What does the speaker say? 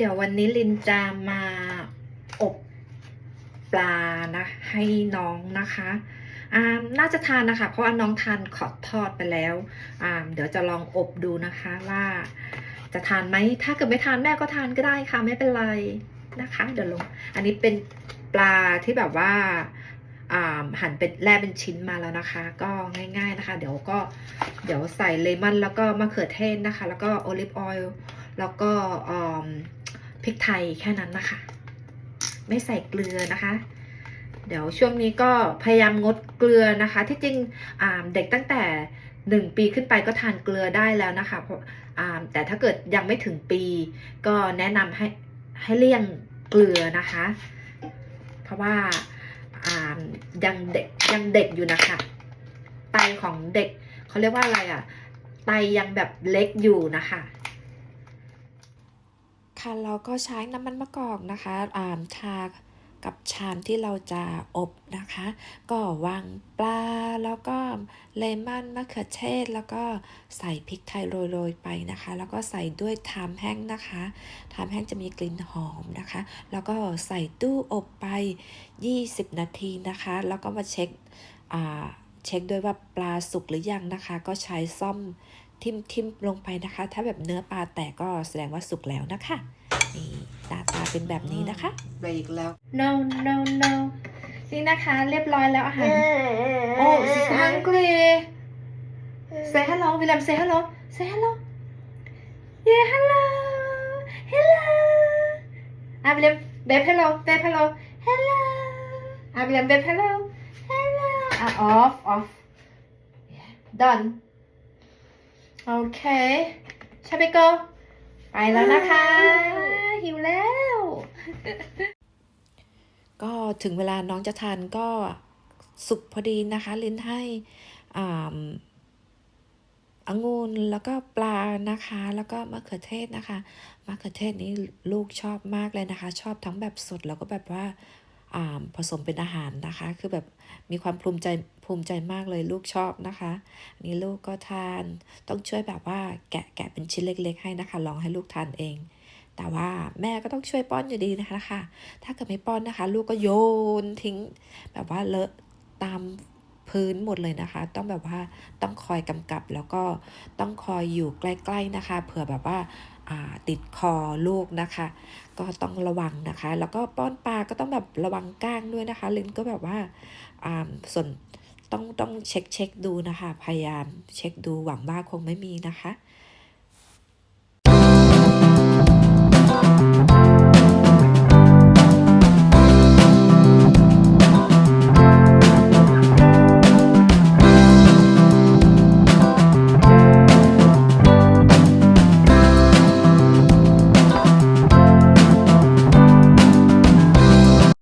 เดี๋ยววันนี้ลินจะมาอบปลานะ ให้น้องนะคะอ่าน่าจะทานนะคะ เพราะว่าน้องทานขอดทอดไปแล้วอ่าเดี๋ยวจะลองอบดูนะคะว่าจะทานไหมถ้าเกิดไม่ทานแม่ก็ทานก็ได้ค่ะไม่เป็นไรนะคะ เดี๋ยวลง อันนี้เป็นปลาที่แบบว่าหั่นเป็นแล่เป็นชิ้นมาแล้วนะคะ ก็ง่าย ๆนะคะ เดี๋ยวก็เดี๋ยวใส่เลมอนแล้วก็มะเขือเทศนะคะ แล้วก็โอลิฟออยล์แล้วก็ ริกไทยแค่นั้นนะคะ ไม่ใส่เกลือนะคะ เดี๋ยวช่วงนี้ก็พยายามงดเกลือนะคะ ที่จริงเด็กตั้งแต่หนึ่งปีขึ้นไปก็ทานเกลือได้แล้วนะคะเพราะแต่ถ้าเกิดยังไม่ถึงปี ก็แนะนำให้ให้เลี่ยงเกลือนะคะ เพราะว่าายังเด็กยังเด็กอยู่นะคะ ไตของเด็กเขาเรียกว่าอะไรอะ่ะ ไตยังแบบเล็กอยู่นะคะ เราก็ใช้น้ำมันมะกอกนะคะอ่าทากับชามที่เราจะอบนะคะ ก็วางปลาแล้วก็เลมอนมะเขือเทศ แล้วก็ใส่พริกไทยโรยๆไปนะคะ แล้วก็ใส่ด้วยทามแห้งนะคะทามแห้งจะมีกลิ่นหอมนะคะ แล้วก็ใส่ตู้อบไป 20 นาทีนะคะ แล้วก็มาเช็คอ่าเช็คด้วยว่าปลาสุกหรือยังนะคะ ก็ใช้ซ่อม ทิมทิมลงไปนะคะ ถ้าแบบเนื้อปลาแตกก็แสดงว่าสุกแล้วนะคะ นี่หน้าตาเป็นแบบนี้นะคะ เบรกแล้ว no no no นี่นะคะเรียบร้อยแล้วอาหาร โอ้ she's hungry say hello William say hello say hello yeah hello hello อะ William babe hello babe hello hello อะ William babe hello hello อะ off off yeah done โอเคชาเบโกไปแล้วนะคะ หิวแล้ว ก็ถึงเวลาน้องจะทานก็สุกพอดีนะคะลิ้นให้อ่าองุ่นแล้วก็ปลานะคะ แล้วก็มะเขือเทศนะคะมะเขือเทศนี้ลูกชอบมากเลยนะคะ ชอบทั้งแบบสดแล้วก็แบบว่าอ่า ผสมเป็นอาหารนะคะ คือแบบมีความภูมิใจภูมิใจมากเลยลูกชอบนะคะนนี่ลูกก็ทาน ต้องช่วยแบบว่าแกะแกะเป็นชิ้นเล็ก ๆ ให้นะคะ ลองให้ลูกทานเอง แต่ว่าแม่ก็ต้องช่วยป้อนอยู่ดีนะคะ ถ้าเกิดไม่ป้อนนะคะ ลูกก็โยนทิ้ง แบบว่าเลอะตาม พื้นหมดเลยนะคะ ต้องแบบว่าต้องคอยกำกับแล้วก็ต้องคอยอยู่ใกล้ๆนะคะ เผื่อแบบว่าาติดคอลูกนะคะ ก็ต้องระวังนะคะ แล้วก็ป้อนปลาก็ต้องแบบระวังก้างด้วยนะคะ ลิ้นก็แบบว่าอ่าส่วนต้องต้องเช็คเช็คดูนะคะ พยายามเช็คดูหวังว่าคงไม่มีนะคะ